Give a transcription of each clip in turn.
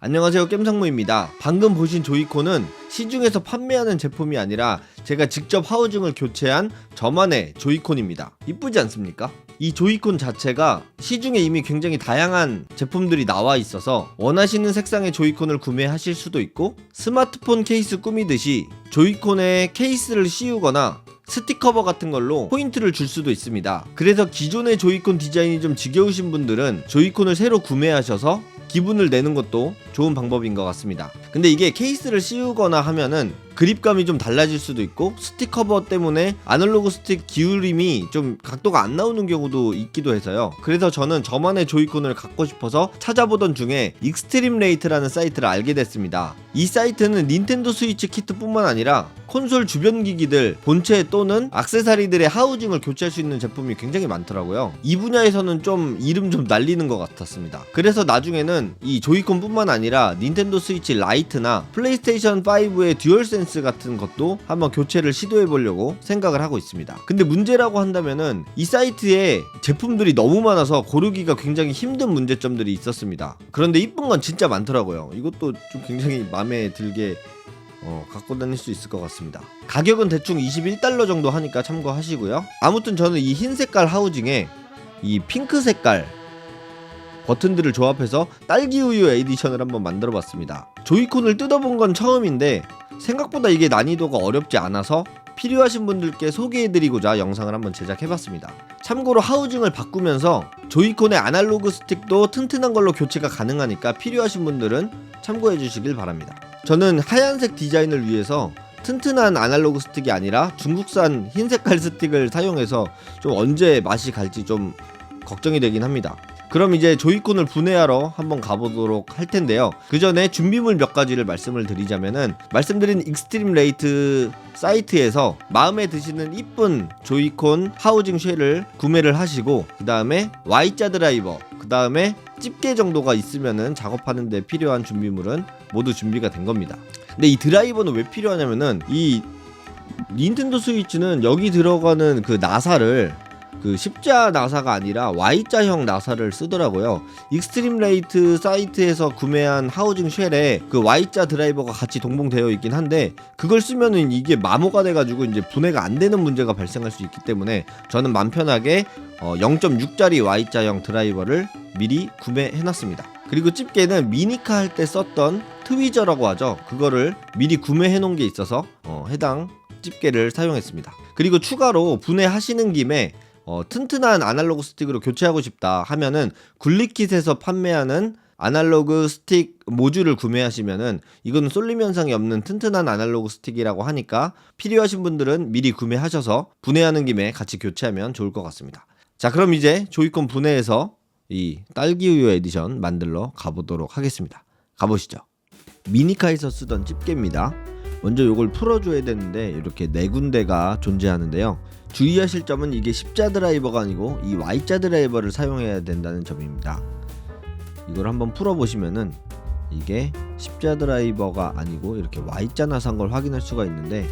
안녕하세요 겜상무입니다 방금 보신 조이콘은 시중에서 판매하는 제품이 아니라 제가 직접 하우징을 교체한 저만의 조이콘입니다 이쁘지 않습니까? 이 조이콘 자체가 시중에 이미 굉장히 다양한 제품들이 나와 있어서 원하시는 색상의 조이콘을 구매하실 수도 있고 스마트폰 케이스 꾸미듯이 조이콘에 케이스를 씌우거나 스티커버 같은 걸로 포인트를 줄 수도 있습니다. 그래서 기존의 조이콘 디자인이 좀 지겨우신 분들은 조이콘을 새로 구매하셔서 기분을 내는 것도 좋은 방법인 것 같습니다. 근데 이게 케이스를 씌우거나 하면은 그립감이 좀 달라질 수도 있고 스틱 커버 때문에 아날로그 스틱 기울임이 좀 각도가 안 나오는 경우도 있기도 해서요. 그래서 저는 저만의 조이콘을 갖고 싶어서 찾아보던 중에 익스트림 레이트라는 사이트를 알게 됐습니다. 이 사이트는 닌텐도 스위치 키트뿐만 아니라 콘솔 주변 기기들 본체 또는 악세사리들의 하우징을 교체할 수 있는 제품이 굉장히 많더라고요. 이 분야에서는 좀 이름 좀 날리는 것 같았습니다. 그래서 나중에는 이 조이콘뿐만 아니라 닌텐도 스위치 라이트나 플레이스테이션 5의 듀얼 센스 같은 것도 한번 교체를 시도해 보려고 생각을 하고 있습니다. 근데 문제라고 한다면은 이 사이트에 제품들이 너무 많아서 고르기가 굉장히 힘든 문제점들이 있었습니다. 그런데 이쁜 건 진짜 많더라고요. 이것도 좀 굉장히 마음에 들게 어, 갖고 다닐 수 있을 것 같습니다. 가격은 대충 21달러 정도 하니까 참고하시고요. 아무튼 저는 이 흰 색깔 하우징에 이 핑크 색깔 버튼들을 조합해서 딸기 우유 에디션을 한번 만들어 봤습니다. 조이콘을 뜯어본 건 처음인데 생각보다 이게 난이도가 어렵지 않아서 필요하신 분들께 소개해드리고자 영상을 한번 제작해봤습니다. 참고로 하우징을 바꾸면서 조이콘의 아날로그 스틱도 튼튼한 걸로 교체가 가능하니까 필요하신 분들은 참고해주시길 바랍니다. 저는 하얀색 디자인을 위해서 튼튼한 아날로그 스틱이 아니라 중국산 흰 색깔 스틱을 사용해서 좀 언제 맛이 갈지 좀 걱정이 되긴 합니다. 그럼 이제 조이콘을 분해하러 한번 가보도록 할 텐데요. 그 전에 준비물 몇 가지를 말씀을 드리자면은 말씀드린 익스트림 레이트 사이트에서 마음에 드시는 이쁜 조이콘 하우징 쉘을 구매를 하시고 그 다음에 Y자 드라이버 그 다음에 집게 정도가 있으면은 작업하는데 필요한 준비물은 모두 준비가 된 겁니다. 근데 이 드라이버는 왜 필요하냐면은 이 닌텐도 스위치는 여기 들어가는 그 나사를 그 십자 나사가 아니라 Y자형 나사를 쓰더라고요. 익스트림 레이트 사이트에서 구매한 하우징 쉘에 그 Y자 드라이버가 같이 동봉되어 있긴 한데 그걸 쓰면은 이게 마모가 돼가지고 이제 분해가 안 되는 문제가 발생할 수 있기 때문에 저는 맘 편하게 어 0.6짜리 Y자형 드라이버를 미리 구매해놨습니다. 그리고 집게는 미니카 할 때 썼던 트위저라고 하죠. 그거를 미리 구매해 놓은 게 있어서 어 해당 집게를 사용했습니다. 그리고 추가로 분해하시는 김에 어, 튼튼한 아날로그 스틱으로 교체하고 싶다 하면은 굴리킷에서 판매하는 아날로그 스틱 모듈을 구매하시면은 이거는 쏠림 현상이 없는 튼튼한 아날로그 스틱이라고 하니까 필요하신 분들은 미리 구매하셔서 분해하는 김에 같이 교체하면 좋을 것 같습니다. 자, 그럼 이제 조이콘 분해해서 이 딸기 우유 에디션 만들러 가보도록 하겠습니다. 가보시죠. 미니카에서 쓰던 집게입니다. 먼저 이걸 풀어줘야 되는데 이렇게 네 군데가 존재하는데요. 주의하실 점은 이게 십자 드라이버가 아니고 이 Y자 드라이버를 사용해야 된다는 점입니다. 이걸 한번 풀어보시면은 이게 십자 드라이버가 아니고 이렇게 Y자 나사인 걸 확인할 수가 있는데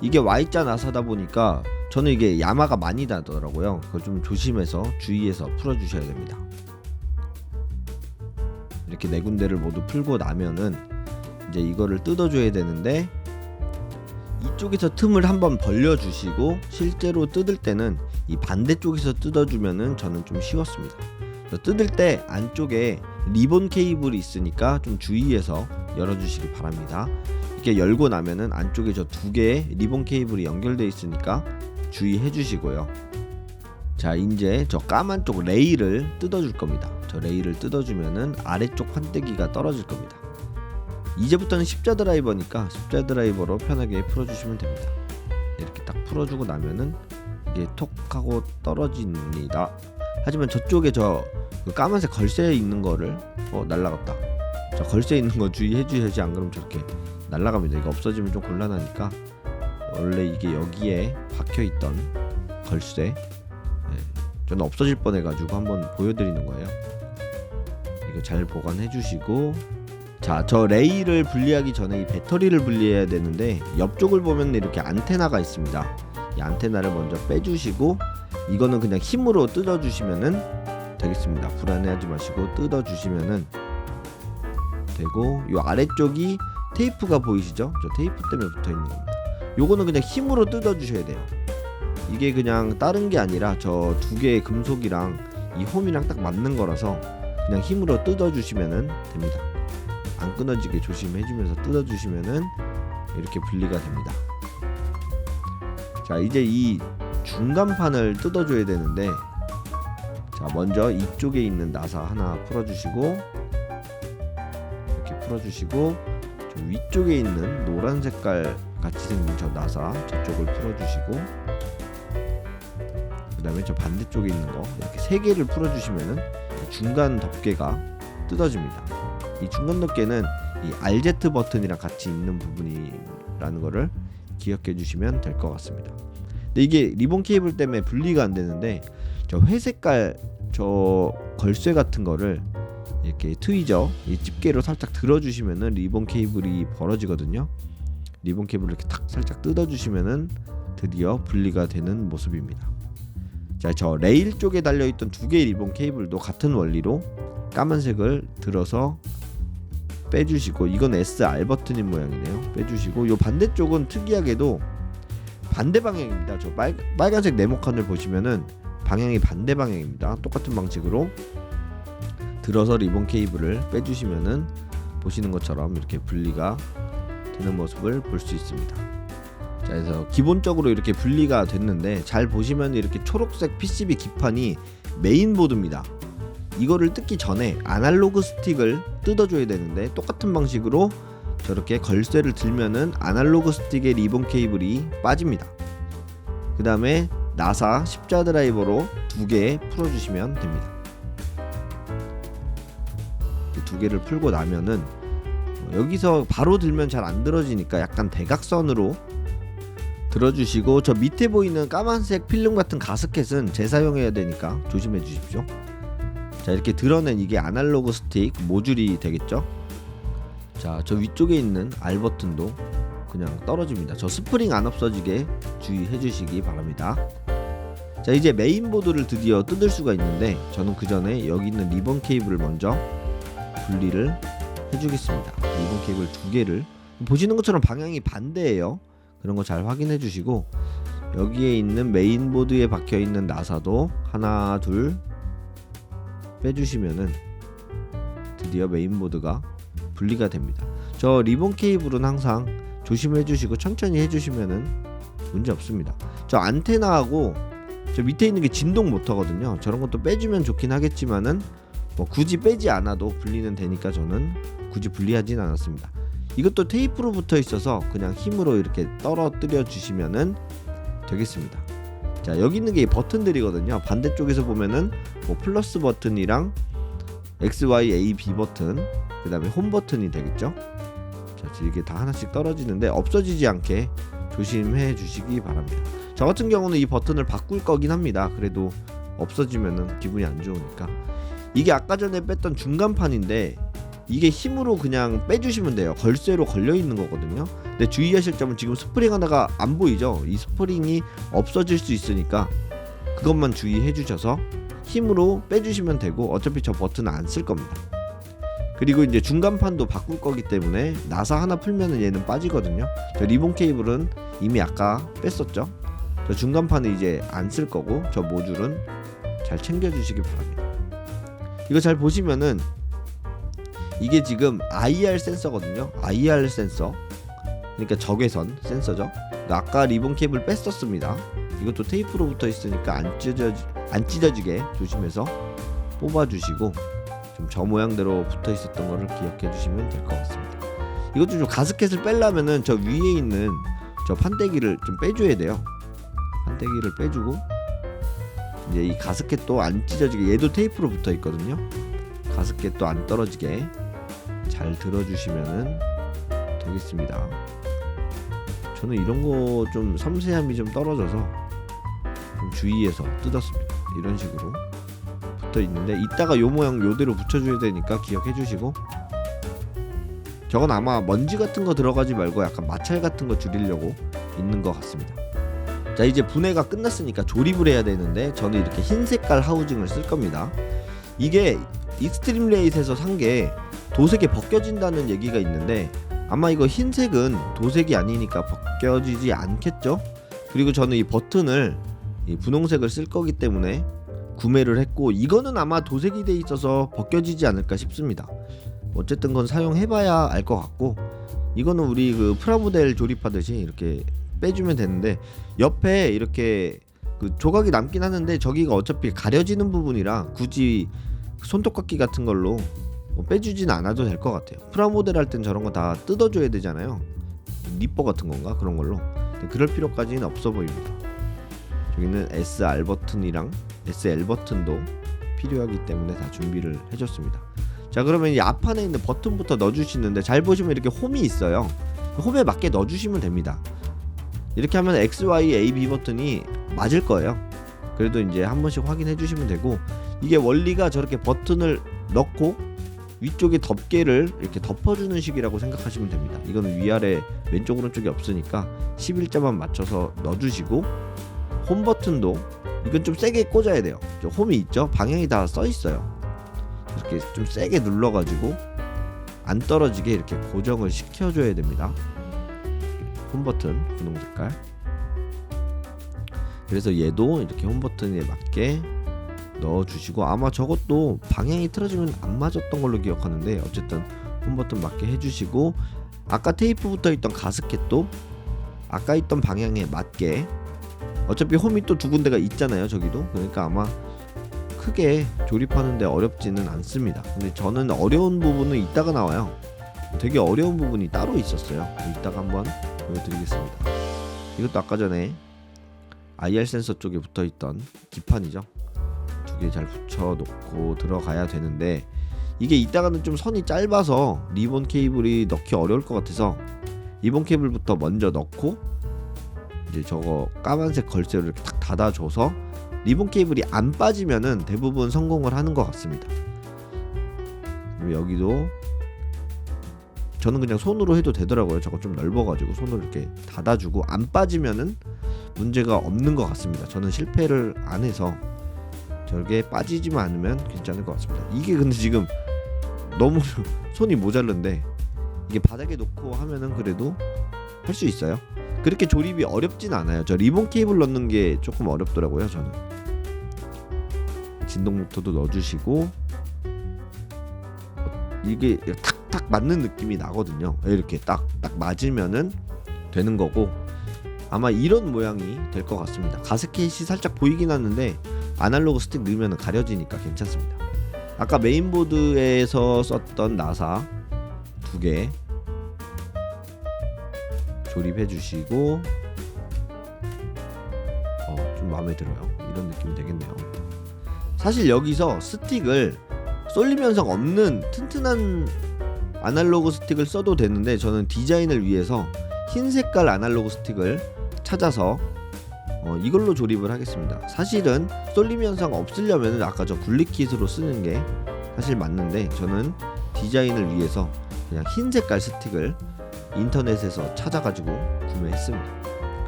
이게 Y자 나사다 보니까 저는 이게 야마가 많이 나더라고요. 그걸 좀 조심해서 주의해서 풀어주셔야 됩니다. 이렇게 네 군데를 모두 풀고 나면은 이제 이거를 뜯어줘야 되는데 이쪽에서 틈을 한번 벌려주시고 실제로 뜯을 때는 이 반대쪽에서 뜯어주면은 저는 좀 쉬웠습니다. 뜯을 때 안쪽에 리본 케이블이 있으니까 좀 주의해서 열어주시기 바랍니다. 이렇게 열고 나면은 안쪽에 저 두 개의 리본 케이블이 연결되어 있으니까 주의해 주시고요. 자 이제 저 까만 쪽 레일을 뜯어줄 겁니다. 저 레일을 뜯어주면은 아래쪽 판때기가 떨어질 겁니다. 이제부터는 십자 드라이버니까 십자 드라이버로 편하게 풀어주시면 됩니다. 이렇게 딱 풀어주고 나면은 이게 톡 하고 떨어집니다. 하지만 저쪽에 저 그 까만색 걸쇠 있는 거를 어 날라갔다. 저 걸쇠 있는 거 주의해 주셔야지 안 그러면 저렇게 날라갑니다. 이거 없어지면 좀 곤란하니까 원래 이게 여기에 박혀 있던 걸쇠 예, 저는 없어질 뻔해가지고 한번 보여드리는 거예요. 이거 잘 보관해 주시고 자, 저 레일을 분리하기 전에 이 배터리를 분리해야 되는데 옆쪽을 보면 이렇게 안테나가 있습니다. 이 안테나를 먼저 빼주시고 이거는 그냥 힘으로 뜯어주시면은 되겠습니다. 불안해하지 마시고 뜯어주시면은 되고 요 아래쪽이 테이프가 보이시죠? 저 테이프 때문에 붙어 있는 겁니다. 요거는 그냥 힘으로 뜯어 주셔야 돼요. 이게 그냥 다른 게 아니라 저 두 개의 금속이랑 이 홈이랑 딱 맞는 거라서 그냥 힘으로 뜯어 주시면은 됩니다. 안 끊어지게 조심해 주면서 뜯어 주시면은 이렇게 분리가 됩니다. 자, 이제 이 중간판을 뜯어 줘야 되는데 자, 먼저 이쪽에 있는 나사 하나 풀어 주시고 이렇게 풀어 주시고 저 위쪽에 있는 노란 색깔 같이 생긴 저 나사 저쪽을 풀어 주시고 그 다음에 저 반대쪽에 있는 거 이렇게 세 개를 풀어 주시면은 중간 덮개가 뜯어집니다. 이 중간 덮개는 이 RZ 버튼이랑 같이 있는 부분이라는 거를 기억해 주시면 될 것 같습니다. 근데 이게 리본 케이블 때문에 분리가 안 되는데 저 회색깔 저 걸쇠 같은 거를 이렇게 트위저 이 집게로 살짝 들어주시면은 리본 케이블이 벌어지거든요. 리본 케이블을 이렇게 탁 살짝 뜯어주시면은 드디어 분리가 되는 모습입니다. 자, 저 레일 쪽에 달려있던 두 개의 리본 케이블도 같은 원리로 까만색을 들어서 빼주시고 이건 SR 버튼인 모양이네요. 빼주시고 요 반대쪽은 특이하게도 반대 방향입니다. 저 빨, 빨간색 네모 칸을 보시면은 방향이 반대 방향입니다. 똑같은 방식으로 들어서 리본 케이블을 빼주시면은 보시는 것처럼 이렇게 분리가 되는 모습을 볼 수 있습니다. 자, 그래서 기본적으로 이렇게 분리가 됐는데 잘 보시면 이렇게 초록색 PCB 기판이 메인보드입니다. 이거를 뜯기 전에 아날로그 스틱을 뜯어줘야 되는데 똑같은 방식으로 저렇게 걸쇠를 들면은 아날로그 스틱의 리본 케이블이 빠집니다. 그 다음에 나사 십자 드라이버로 두 개 풀어주시면 됩니다. 이두 개를 풀고 나면은 어, 여기서 바로 들면 잘 안 들어지니까 약간 대각선으로 들어주시고 저 밑에 보이는 까만색 필름 같은 가스켓은 재사용해야 되니까 조심해 주십시오. 자 이렇게 드러낸 이게 아날로그 스틱 모듈이 되겠죠. 자 저 위쪽에 있는 R 버튼도 그냥 떨어집니다. 저 스프링 안 없어지게 주의해 주시기 바랍니다. 자 이제 메인보드를 드디어 뜯을 수가 있는데 저는 그 전에 여기 있는 리본 케이블을 먼저 분리를 해주겠습니다. 리본 케이블 두 개를 보시는 것처럼 방향이 반대예요. 그런 거 잘 확인해 주시고 여기에 있는 메인보드에 박혀 있는 나사도 하나 둘 빼주시면은 드디어 메인보드가 분리가 됩니다. 저 리본 케이블은 항상 조심해 주시고 천천히 해 주시면은 문제 없습니다. 저 안테나하고 저 밑에 있는 게 진동 모터거든요. 저런 것도 빼주면 좋긴 하겠지만은 뭐 굳이 빼지 않아도 분리는 되니까 저는 굳이 분리하진 않았습니다. 이것도 테이프로 붙어 있어서 그냥 힘으로 이렇게 떨어뜨려 주시면은 되겠습니다. 자 여기 있는 게 버튼들이거든요. 반대쪽에서 보면은 뭐 플러스 버튼이랑 X, Y, A, B 버튼, 그 다음에 홈 버튼이 되겠죠. 자 이게 다 하나씩 떨어지는데 없어지지 않게 조심해 주시기 바랍니다. 저 같은 경우는 이 버튼을 바꿀 거긴 합니다. 그래도 없어지면은 기분이 안 좋으니까. 이게 아까 전에 뺐던 중간판인데 이게 힘으로 그냥 빼주시면 돼요. 걸쇠로 걸려 있는 거거든요. 근데 주의하실 점은 지금 스프링 하나가 안 보이죠? 이 스프링이 없어질 수 있으니까 그것만 주의해 주셔서 힘으로 빼주시면 되고 어차피 저 버튼 안 쓸 겁니다. 그리고 이제 중간판도 바꿀 거기 때문에 나사 하나 풀면은 얘는 빠지거든요. 저 리본 케이블은 이미 아까 뺐었죠. 저 중간판은 이제 안 쓸 거고 저 모듈은 잘 챙겨주시기 바랍니다. 이거 잘 보시면은 이게 지금 IR 센서거든요. IR 센서. 그러니까 적외선 센서죠. 그러니까 아까 리본 케이블 뺐었습니다. 이것도 테이프로 붙어 있으니까 안 찢어지 안 찢어지게 조심해서 뽑아주시고 좀 저 모양대로 붙어 있었던 거를 기억해 주시면 될 것 같습니다. 이것도 좀 가스켓을 빼려면은 저 위에 있는 저 판때기를 좀 빼줘야 돼요. 판때기를 빼주고 이제 이 가스켓도 안 찢어지게 얘도 테이프로 붙어 있거든요. 가스켓도 안 떨어지게 잘 들어주시면은 되겠습니다. 저는 이런 거 좀 섬세함이 좀 떨어져서 좀 주의해서 뜯었습니다. 이런 식으로 붙어 있는데 이따가 요 모양 요대로 붙여줘야 되니까 기억해 주시고 저건 아마 먼지 같은 거 들어가지 말고 약간 마찰 같은 거 줄이려고 있는 것 같습니다. 자 이제 분해가 끝났으니까 조립을 해야 되는데 저는 이렇게 흰 색깔 하우징을 쓸 겁니다. 이게 익스트림 레이트에서 산게 도색이 벗겨진다는 얘기가 있는데 아마 이거 흰색은 도색이 아니니까 벗겨지지 않겠죠? 그리고 저는 이 버튼을 이 분홍색을 쓸 거기 때문에 구매를 했고 이거는 아마 도색이 돼 있어서 벗겨지지 않을까 싶습니다. 어쨌든 건 사용해봐야 알 것 같고 이거는 우리 그 프라모델 조립하듯이 이렇게 빼주면 되는데 옆에 이렇게 그 조각이 남긴 하는데 저기가 어차피 가려지는 부분이라 굳이 손톱깎이 같은 걸로 뭐 빼주진 않아도 될 것 같아요. 프라모델 할 땐 저런 거 다 뜯어줘야 되잖아요. 니퍼 같은 건가 그런 걸로. 그럴 필요까지는 없어 보입니다. 저기는 SR 버튼이랑 SL 버튼도 필요하기 때문에 다 준비를 해줬습니다. 자 그러면 이 앞판에 있는 버튼부터 넣어주시는데 잘 보시면 이렇게 홈이 있어요. 그 홈에 맞게 넣어주시면 됩니다. 이렇게 하면 X, Y, A, B 버튼이 맞을 거예요. 그래도 이제 한 번씩 확인해 주시면 되고 이게 원리가 저렇게 버튼을 넣고 위쪽에 덮개를 이렇게 덮어주는 식이라고 생각하시면 됩니다. 이거는 위아래 왼쪽 오른쪽이 없으니까 11자만 맞춰서 넣어주시고 홈 버튼도 이건 좀 세게 꽂아야 돼요. 저 홈이 있죠? 방향이 다 써 있어요. 이렇게 좀 세게 눌러가지고 안 떨어지게 이렇게 고정을 시켜줘야 됩니다. 홈 버튼 분홍 색깔. 그래서 얘도 이렇게 홈 버튼에 맞게 넣어주시고 아마 저것도 방향이 틀어지면 안 맞았던 걸로 기억하는데 어쨌든 홈 버튼 맞게 해주시고 아까 테이프 붙어 있던 가스켓도 아까 있던 방향에 맞게 어차피 홈이 또 두 군데가 있잖아요 저기도. 그러니까 아마 크게 조립하는데 어렵지는 않습니다. 근데 저는 어려운 부분은 이따가 나와요. 되게 어려운 부분이 따로 있었어요. 이따가 한번 보여드리겠습니다. 이것도 아까 전에 IR 센서 쪽에 붙어있던 기판이죠 두개잘 붙여놓고 들어가야 되는데 이게 이따가는 좀 선이 짧아서 리본 케이블이 넣기 어려울 것 같아서 리본 케이블부터 먼저 넣고 이제 저거 까만색 걸쇠로 이렇게 탁 닫아줘서 리본 케이블이 안 빠지면은 대부분 성공을 하는 것 같습니다. 그리고 여기도 저는 그냥 손으로 해도 되더라고요. 저거 좀 넓어가지고 손으로 이렇게 닫아주고 안 빠지면은 문제가 없는 것 같습니다. 저는 실패를 안 해서 저게 빠지지만 않으면 괜찮을 것 같습니다. 이게 근데 지금 너무 손이 모자른데 이게 바닥에 놓고 하면은 그래도 할 수 있어요. 그렇게 조립이 어렵진 않아요. 저 리본 케이블 넣는 게 조금 어렵더라고요. 저는 진동 모터도 넣어주시고 이게 탁탁 맞는 느낌이 나거든요. 이렇게 딱 딱 맞으면은 되는 거고 아마 이런 모양이 될 것 같습니다. 가스켓이 살짝 보이긴 하는데 아날로그 스틱 넣으면 가려지니까 괜찮습니다. 아까 메인보드에서 썼던 나사 두 개 조립해 주시고 어, 좀 마음에 들어요. 이런 느낌이 되겠네요. 사실 여기서 스틱을 쏠림 현상 없는 튼튼한 아날로그 스틱을 써도 되는데 저는 디자인을 위해서 흰 색깔 아날로그 스틱을 찾아서 어, 이걸로 조립을 하겠습니다. 사실은 쏠림 현상 없으려면 아까 저 굴리킷으로 쓰는 게 사실 맞는데 저는 디자인을 위해서 그냥 흰 색깔 스틱을 인터넷에서 찾아가지고 구매했습니다.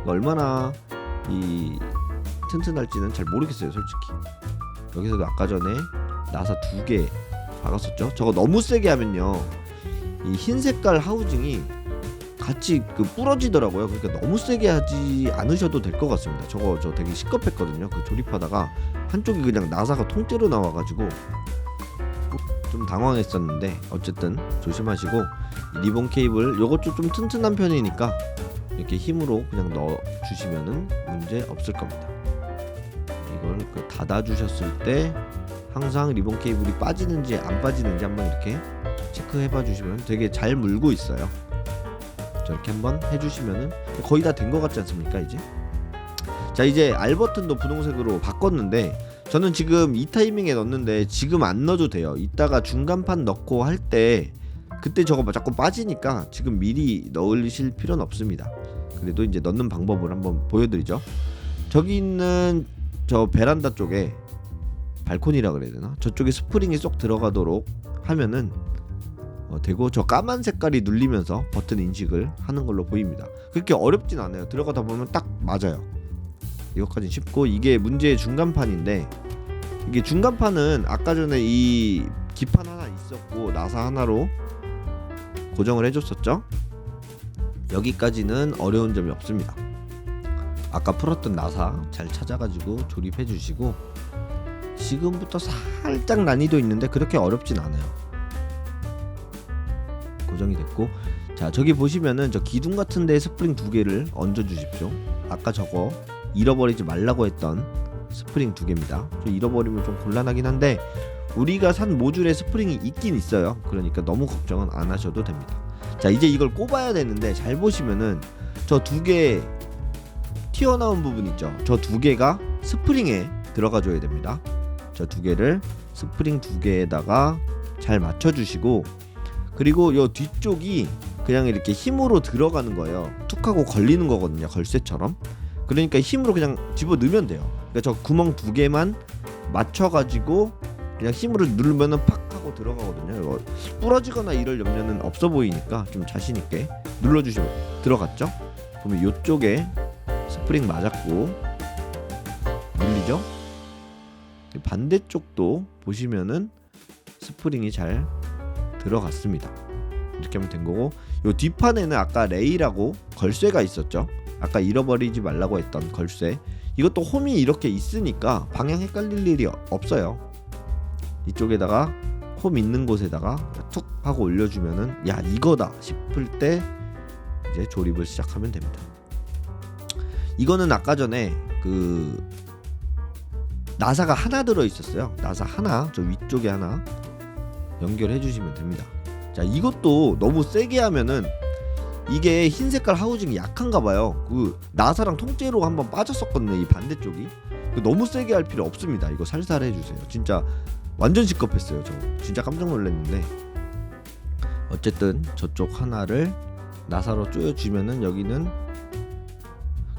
얼마나 이 튼튼할지는 잘 모르겠어요, 솔직히. 여기서도 아까 전에 나사 두 개 박았었죠. 저거 너무 세게 하면요, 이 흰 색깔 하우징이 같이 그 부러지더라고요. 그러니까 너무 세게 하지 않으셔도 될 것 같습니다. 저거 저 되게 시겁했거든요. 그 조립하다가 한쪽이 그냥 나사가 통째로 나와가지고 좀 당황했었는데 어쨌든 조심하시고 이 리본 케이블 요것도 좀 튼튼한 편이니까 이렇게 힘으로 그냥 넣어 주시면은 문제 없을 겁니다. 이걸 그 닫아 주셨을 때 항상 리본 케이블이 빠지는지 안 빠지는지 한번 이렇게 체크해 봐 주시면 되게 잘 물고 있어요. 저렇게 한번 해주시면은 거의 다 된 것 같지 않습니까 이제? 자 이제 R 버튼도 분홍색으로 바꿨는데 저는 지금 이 타이밍에 넣는데 지금 안 넣어도 돼요. 이따가 중간판 넣고 할 때 그때 저거 자꾸 빠지니까 지금 미리 넣으실 필요는 없습니다. 그래도 이제 넣는 방법을 한번 보여드리죠. 저기 있는 저 베란다 쪽에 발코니라 그래야 되나? 저쪽에 스프링이 쏙 들어가도록 하면은 어, 되고 저 까만 색깔이 눌리면서 버튼 인식을 하는 걸로 보입니다. 그렇게 어렵진 않아요. 들어가다 보면 딱 맞아요. 이것까지 쉽고 이게 문제의 중간판인데 이게 중간판은 아까 전에 이 뒷판 하나 있었고 나사 하나로 고정을 해줬었죠. 여기까지는 어려운 점이 없습니다. 아까 풀었던 나사 잘 찾아가지고 조립해 주시고 지금부터 살짝 난이도 있는데 그렇게 어렵진 않아요. 고정이 됐고 자 저기 보시면은 저 기둥 같은 데 스프링 두 개를 얹어 주십시오. 아까 저거 잃어버리지 말라고 했던 스프링 두 개입니다. 좀 잃어버리면 좀 곤란하긴 한데 우리가 산 모듈에 스프링이 있긴 있어요. 그러니까 너무 걱정은 안 하셔도 됩니다. 자 이제 이걸 꼽아야 되는데 잘 보시면은 저 두 개 튀어나온 부분 있죠. 저 두 개가 스프링에 들어가 줘야 됩니다. 저 두 개를 스프링 두 개에다가 잘 맞춰 주시고 그리고 요 뒤쪽이 그냥 이렇게 힘으로 들어가는 거예요. 툭 하고 걸리는 거거든요. 걸쇠처럼. 그러니까 힘으로 그냥 집어 넣으면 돼요. 그러니까 저 구멍 두 개만 맞춰 가지고 그냥 힘으로 누르면은 팍 하고 들어가거든요. 이거 부러지거나 이럴 염려는 없어 보이니까 좀 자신 있게 눌러 주시면 들어갔죠? 그러면 요쪽에 스프링 맞았고 눌리죠? 반대쪽도 보시면은 스프링이 잘 들어갔습니다. 이렇게 하면 된 거고 요 뒷판에는 아까 레이라고 걸쇠가 있었죠. 아까 잃어버리지 말라고 했던 걸쇠. 이것도 홈이 이렇게 있으니까 방향 헷갈릴 일이 없어요. 이쪽에다가 홈 있는 곳에다가 툭 하고 올려주면은 야 이거다 싶을 때 이제 조립을 시작하면 됩니다. 이거는 아까 전에 그 나사가 하나 들어 있었어요. 나사 하나 저 위쪽에 하나 연결해 주시면 됩니다. 자 이것도 너무 세게 하면은 이게 흰 색깔 하우징이 약한가 봐요. 그 나사랑 통째로 한번 빠졌었거든요. 이 반대쪽이 그 너무 세게 할 필요 없습니다. 이거 살살 해주세요. 진짜 완전 시겁했어요. 저 진짜 깜짝 놀랐는데 어쨌든 저쪽 하나를 나사로 조여주면은 여기는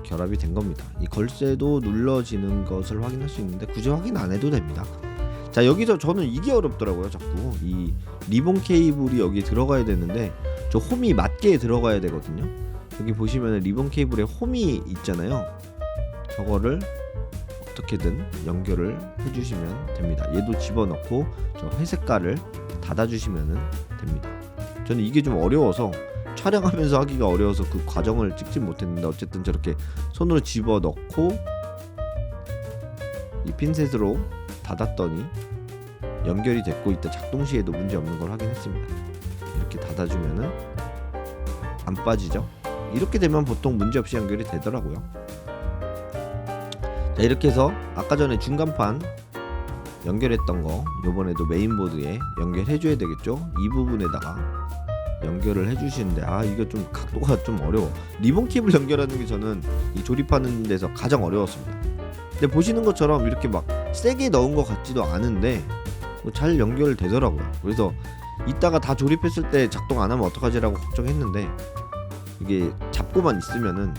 결합이 된 겁니다. 이 걸쇠도 눌러지는 것을 확인할 수 있는데 굳이 확인 안 해도 됩니다. 자 여기서 저는 이게 어렵더라고요. 자꾸 이 리본 케이블이 여기 들어가야 되는데 저 홈이 맞게 들어가야 되거든요. 여기 보시면 리본 케이블에 홈이 있잖아요. 저거를 어떻게든 연결을 해주시면 됩니다. 얘도 집어넣고 저 회색깔을 닫아주시면 됩니다. 저는 이게 좀 어려워서 촬영하면서 하기가 어려워서 그 과정을 찍지 못했는데 어쨌든 저렇게 손으로 집어넣고 이 핀셋으로 닫았더니 연결이 됐고 이때 작동 시에도 문제 없는 걸 확인했습니다. 이렇게 닫아주면은 안 빠지죠? 이렇게 되면 보통 문제 없이 연결이 되더라고요. 자 이렇게 해서 아까 전에 중간판 연결했던 거 요번에도 메인보드에 연결해 줘야 되겠죠? 이 부분에다가 연결을 해 주시는데 아 이거 좀 각도가 좀 어려워 리본 캡을 연결하는 게 저는 이 조립하는 데서 가장 어려웠습니다 근데 보시는 것처럼 이렇게 막 세게 넣은 것 같지도 않은데 뭐잘 연결되더라고요. 그래서 이따가 다 조립했을 때 작동 안 하면 어떡하지라고 걱정했는데 이게 잡고만 있으면은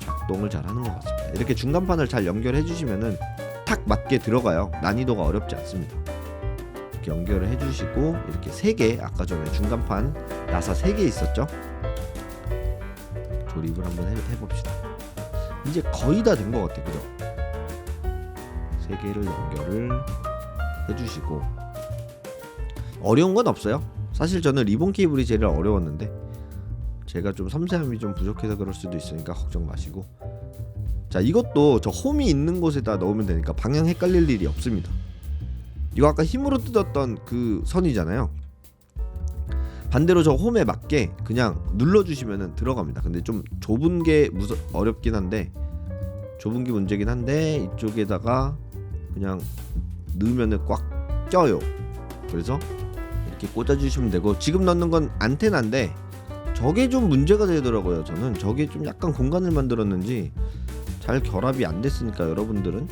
작동을 잘 하는 것 같습니다. 이렇게 중간판을 잘 연결해 주시면은 탁 맞게 들어가요. 난이도가 어렵지 않습니다. 이렇게 연결을 해 주시고 이렇게 세개 아까 전에 중간판 나사 세개 있었죠? 조립을 한번 해, 해봅시다. 이제 거의 다 된 것 같아 그죠 세 개를 연결을 해주시고. 어려운 건 없어요. 사실 저는 리본 케이블이 제일 어려웠는데 제가 좀 섬세함이 좀 부족해서 그럴 수도 있으니까 걱정 마시고. 자 이것도 저 홈이 있는 곳에다 넣으면 되니까 방향 헷갈릴 일이 없습니다. 이거 아까 힘으로 뜯었던 그 선이잖아요. 반대로 저 홈에 맞게 그냥 눌러주시면 들어갑니다. 근데 좀 좁은 게 무서 어렵긴 한데 좁은 게 문제긴 한데 이쪽에다가 그냥 넣으면은 꽉 껴요 그래서 이렇게 꽂아주시면 되고 지금 넣는 건 안테나인데 저게 좀 문제가 되더라고요 저는 저게 좀 약간 공간을 만들었는지 잘 결합이 안 됐으니까 여러분들은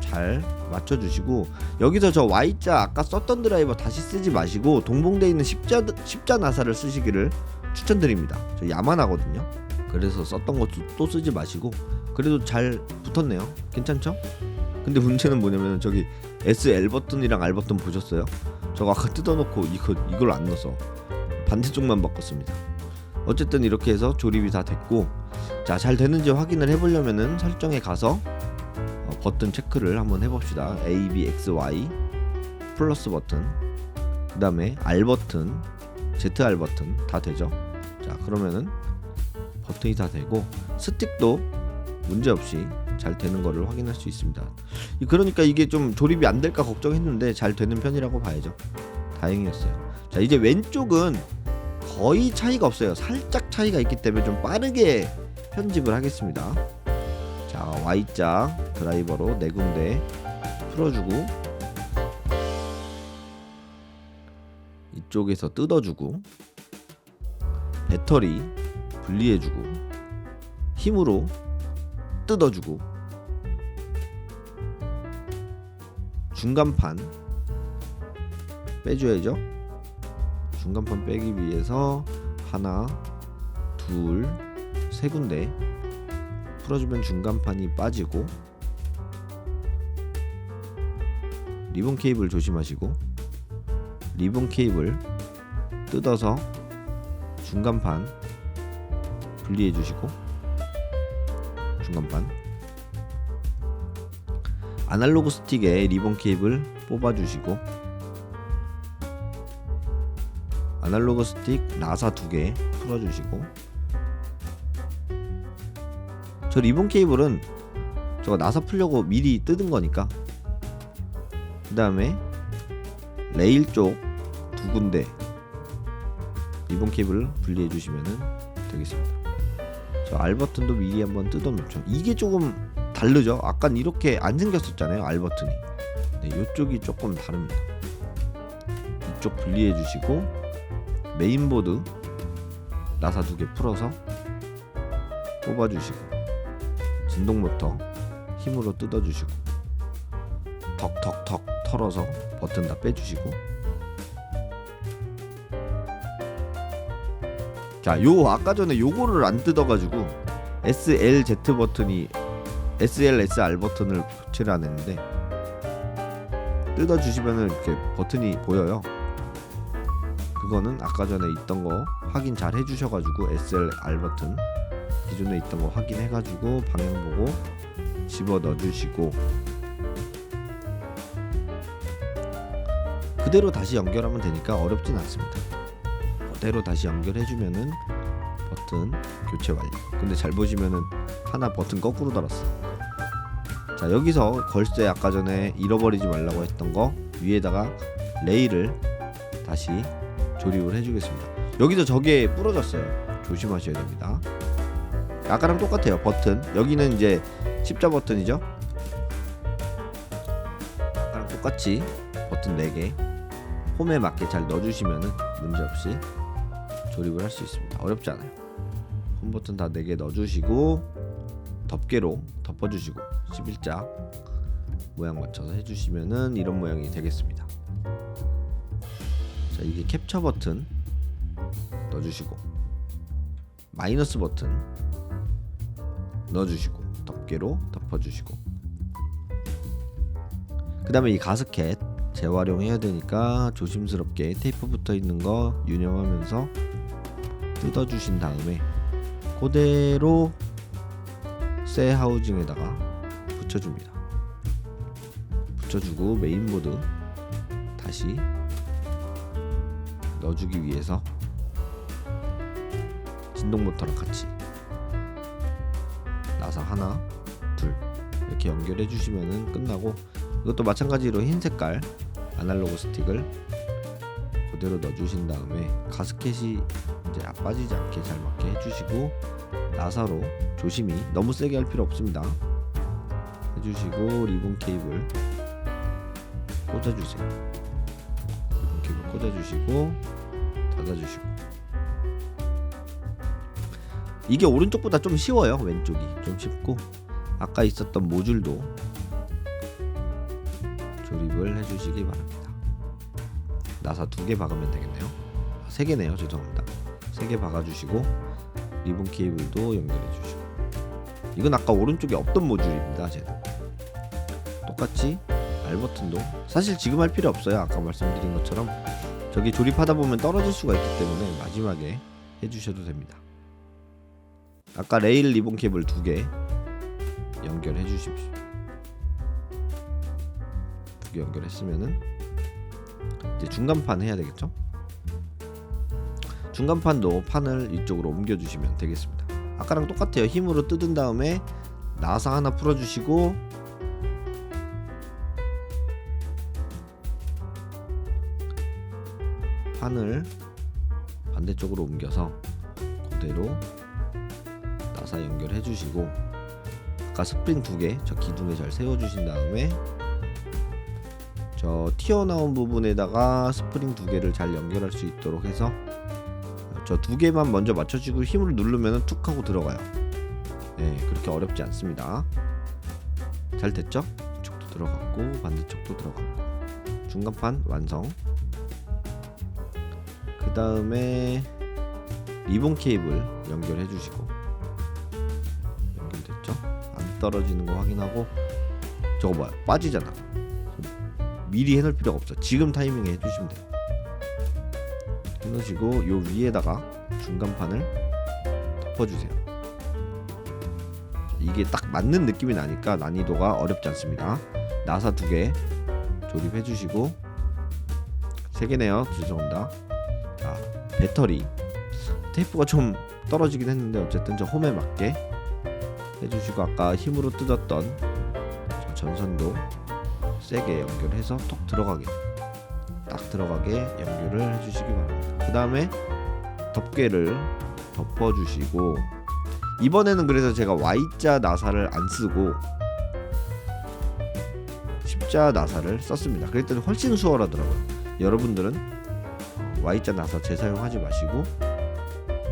잘 맞춰주시고 여기서 저 Y자 아까 썼던 드라이버 다시 쓰지 마시고 동봉되어 있는 십자 십자 나사를 쓰시기를 추천드립니다. 저 야만하거든요. 그래서 썼던 것도 또 쓰지 마시고 그래도 잘 붙었네요. 괜찮죠? 근데 문제는 뭐냐면 저기 SL 버튼이랑 R 버튼 보셨어요? 저거 아까 뜯어놓고 이거 이걸 안 넣어서 반대쪽만 바꿨습니다. 어쨌든 이렇게 해서 조립이 다 됐고 자 잘 되는지 확인을 해보려면은 설정에 가서 어, 버튼 체크를 한번 해봅시다. A, B, X, Y 플러스 버튼 그 다음에 R 버튼 ZR 버튼 다 되죠 자 그러면은 버튼이 다 되고 스틱도 문제없이 잘 되는 거를 확인할 수 있습니다. 이- 그러니까 이게 좀 조립이 안 될까 걱정했는데 잘 되는 편이라고 봐야죠. 다행이었어요. 자 이제 왼쪽은 거의 차이가 없어요. 살짝 차이가 있기 때문에 좀 빠르게 편집을 하겠습니다. 자 Y자 드라이버로 네 군데 풀어주고 이쪽에서 뜯어주고 배터리 분리해주고 힘으로 뜯어주고 중간판 빼줘야죠. 중간판 빼기 위해서 하나 둘 세 군데 풀어주면 중간판이 빠지고 리본 케이블 조심하시고 리본 케이블 뜯어서 중간판 분리해 주시고 중간판 아날로그 스틱에 리본 케이블 뽑아 주시고 아날로그 스틱 나사 두 개 풀어 주시고 저 리본 케이블은 저거 나사 풀려고 미리 뜯은 거니까 그 다음에 레일 쪽 두 군데 리본 케이블 분리해 주시면 되겠습니다. 저 R 버튼도 미리 한번 뜯어 놓죠. 이게 조금 다르죠. 아깐 이렇게 안 생겼었잖아요. R 버튼이. 네, 이쪽이 조금 다릅니다. 이쪽 분리해 주시고 메인보드 나사 두 개 풀어서 뽑아 주시고 진동 모터 힘으로 뜯어 주시고 턱턱턱 털어서 버튼 다 빼주시고 자, 요 아까 전에 요거를 안 뜯어가지고 SLZ 버튼이 SL, SR 버튼을 교체를 안 했는데 뜯어주시면은 이렇게 버튼이 보여요. 그거는 아까 전에 있던 거 확인 잘 해주셔가지고 SLR 버튼 기존에 있던 거 확인해가지고 방향 보고 집어 넣어주시고 그대로 다시 연결하면 되니까 어렵진 않습니다. 그대로 다시 연결해주면은 버튼 교체 완료. 근데 잘 보시면은 하나 버튼 거꾸로 달았어. 자 여기서 걸쇠 아까 전에 잃어버리지 말라고 했던 거 위에다가 레일을 다시 조립을 해주겠습니다. 여기서 저게 부러졌어요. 조심하셔야 됩니다. 아까랑 똑같아요. 버튼 여기는 이제 십자 버튼이죠. 아까랑 똑같이 버튼 4개 홈에 맞게 잘 넣어주시면은 문제없이 조립을 할 수 있습니다. 어렵지 않아요. 홈 버튼 다 4개 넣어주시고 덮개로 덮어주시고 11자 모양 맞춰서 해주시면은 이런 모양이 되겠습니다. 자 이게 캡처 버튼 넣어주시고 마이너스 버튼 넣어주시고 덮개로 덮어주시고 그 다음에 이 가스켓 재활용해야 되니까 조심스럽게 테이프 붙어 있는 거 유념하면서 뜯어주신 다음에 그대로 새 하우징에다가 붙여줍니다. 붙여주고 메인보드 다시 넣어주기 위해서 진동 모터랑 같이 나사 하나, 둘 이렇게 연결해 주시면은 끝나고 이것도 마찬가지로 흰 색깔 아날로그 스틱을 그대로 넣어주신 다음에 가스켓이 이제 빠지지 않게 잘 맞게 해주시고 나사로 조심히 너무 세게 할 필요 없습니다. 해주시고 리본 케이블 꽂아주세요. 리본 케이블 꽂아주시고 닫아주시고 이게 오른쪽보다 좀 쉬워요. 왼쪽이 좀 쉽고 아까 있었던 모듈도 조립을 해주시기 바랍니다. 나사 두 개 박으면 되겠네요. 아, 세 개네요. 죄송합니다. 세 개 박아주시고 리본 케이블도 연결해주시고 이건 아까 오른쪽에 없던 모듈입니다. 쟤는 똑같이 R 버튼도 사실 지금 할 필요 없어요. 아까 말씀드린 것처럼 저기 조립하다 보면 떨어질 수가 있기 때문에 마지막에 해주셔도 됩니다. 아까 레일 리본 케이블 두개 연결해 주십시오. 두 개 연결했으면은 이제 중간판 해야 되겠죠? 중간판도 판을 이쪽으로 옮겨 주시면 되겠습니다. 아까랑 똑같아요. 힘으로 뜯은 다음에 나사 하나 풀어주시고 판을 반대쪽으로 옮겨서 그대로 나사 연결해 주시고 아까 스프링 두 개 저 기둥에 잘 세워 주신 다음에 저 튀어나온 부분에다가 스프링 두 개를 잘 연결할 수 있도록 해서 저 두 개만 먼저 맞춰주고 힘을 누르면 툭 하고 들어가요. 네, 그렇게 어렵지 않습니다. 잘 됐죠? 이쪽도 들어갔고 반대쪽도 들어갔고 중간판 완성. 그 다음에 리본 케이블 연결해 주시고 연결됐죠? 안 떨어지는 거 확인하고 저거 봐요 빠지잖아 미리 해놓을 필요가 없어 지금 타이밍에 해주시면 돼요 해놓으시고 요 위에다가 중간판을 덮어주세요. 이게 딱 맞는 느낌이 나니까 난이도가 어렵지 않습니다. 나사 두 개 조립해 주시고 세 개네요 죄송합니다. 자 배터리. 테이프가 좀 떨어지긴 했는데 어쨌든 저 홈에 맞게 해주시고 아까 힘으로 뜯었던 저 전선도 세게 연결해서 톡 들어가게 딱 들어가게 연결을 해주시기 바랍니다. 그 다음에 덮개를 덮어주시고 이번에는 그래서 제가 Y자 나사를 안 쓰고 십자 나사를 썼습니다. 그랬더니 훨씬 수월하더라고요. 여러분들은 Y자 나사 재사용하지 마시고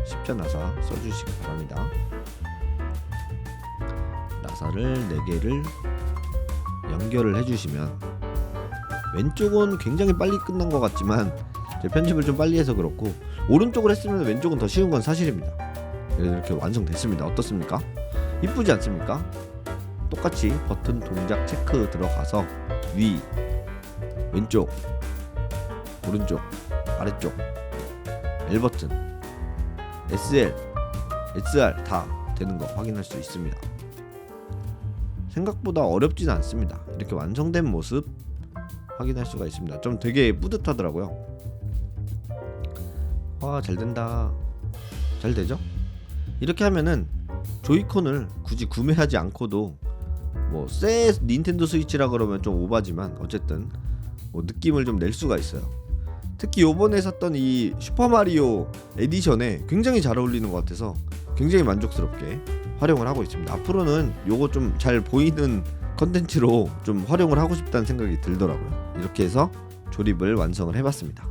십자 나사 써주시기 바랍니다. 나사를 4개를 연결을 해주시면 왼쪽은 굉장히 빨리 끝난 것 같지만 제 편집을 좀 빨리 해서 그렇고 오른쪽을 했으면 왼쪽은 더 쉬운 건 사실입니다. 그래서 이렇게 완성됐습니다. 어떻습니까? 이쁘지 않습니까? 똑같이 버튼 동작 체크 들어가서 위, 왼쪽, 오른쪽, 아래쪽, L 버튼, SL, SR 다 되는 거 확인할 수 있습니다. 생각보다 어렵진 않습니다. 이렇게 완성된 모습 확인할 수가 있습니다. 좀 되게 뿌듯하더라고요. 와, 잘 된다. 잘 되죠? 이렇게 하면은 조이콘을 굳이 구매하지 않고도 뭐 새 닌텐도 스위치라 그러면 좀 오바지만 어쨌든 뭐 느낌을 좀 낼 수가 있어요. 특히 요번에 샀던 이 슈퍼마리오 에디션에 굉장히 잘 어울리는 것 같아서 굉장히 만족스럽게 활용을 하고 있습니다. 앞으로는 요거 좀 잘 보이는 컨텐츠로 좀 활용을 하고 싶다는 생각이 들더라고요. 이렇게 해서 조립을 완성을 해봤습니다.